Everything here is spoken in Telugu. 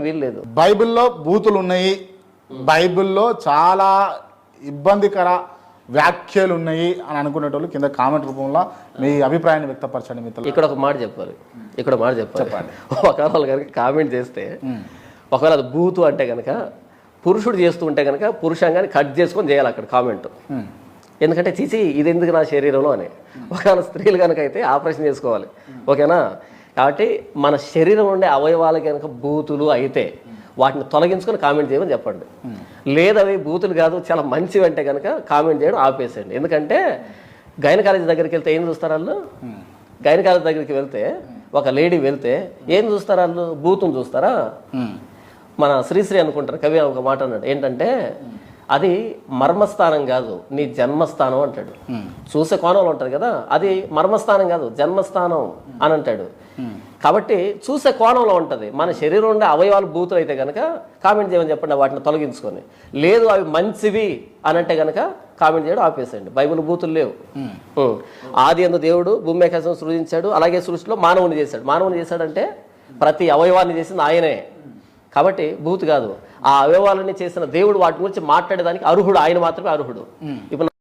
వీల్లేదు. బైబిల్లో బూతులు ఉన్నాయి బైబిల్లో చాలా ఇబ్బందికర వ్యాఖ్యలు ఉన్నాయి అని అనుకునేటోళ్ళు కింద కామెంట్ రూపంలో మీ అభిప్రాయాన్ని వ్యక్తపరచండి మిత్రులు ఇక్కడ ఒక మాట చెప్పాలి. ఇక్కడ ఒక మాట చెప్పాలి. ఒకవేళ వాళ్ళు కనుక కామెంట్ చేస్తే ఒకవేళ అది బూతు అంటే కనుక పురుషుడు చేస్తూ ఉంటే కనుక పురుషంగాన్ని కట్ చేసుకొని చేయాలి అక్కడ కామెంట్. ఎందుకంటే చీచి ఇది ఎందుకు నా శరీరంలో అని. ఒకవేళ స్త్రీలు కనుక అయితే ఆపరేషన్ చేసుకోవాలి. ఓకేనా? కాబట్టి మన శరీరం ఉండే అవయవాలు కనుక బూతులు అయితే వాటిని తొలగించుకొని కామెంట్ చేయమని చెప్పండి. లేదు అవి బూతులు కాదు చాలా మంచివి అంటే కనుక కామెంట్ చేయడం ఆపేసేయండి. ఎందుకంటే గైనకాలజీ దగ్గరికి వెళ్తే ఏం చూస్తారు వాళ్ళు? గైనకాలజీ దగ్గరికి వెళ్తే ఒక లేడీ వెళ్తే ఏం చూస్తారు వాళ్ళు? బూతును చూస్తారా. మన శ్రీశ్రీ అనుకుంటారు కవి ఒక మాట అన్నాడు. ఏంటంటే అది మర్మస్థానం కాదు నీ జన్మస్థానం అంటాడు. చూసే కోణంలో ఉంటుంది కదా అది మర్మస్థానం కాదు జన్మస్థానం అని అంటాడు. కాబట్టి చూసే కోణంలో ఉంటుంది. మన శరీరం ఉండే అవయవాలు బూతులు అయితే కనుక కామెంట్ చేయమని చెప్పండి వాటిని తొలగించుకొని. లేదు అవి మంచివి అని అంటే కనుక కామెంట్ చేయడం ఆపేసేయండి. బైబిల్ బూతులు లేవు. ఆది ఎందు దేవుడు భూమి ఆకాశం సృజించాడు అలాగే సృష్టిలో మానవుని చేశాడు. మానవుని చేశాడంటే ప్రతి అవయవాన్ని చేసింది ఆయనే. కాబట్టి బూత్ కాదు. ఆ అవయవాలని చేసిన దేవుడు వాటి గురించి మాట్లాడేదానికి అర్హుడు. ఆయన మాత్రమే అర్హుడు. ఇప్పుడు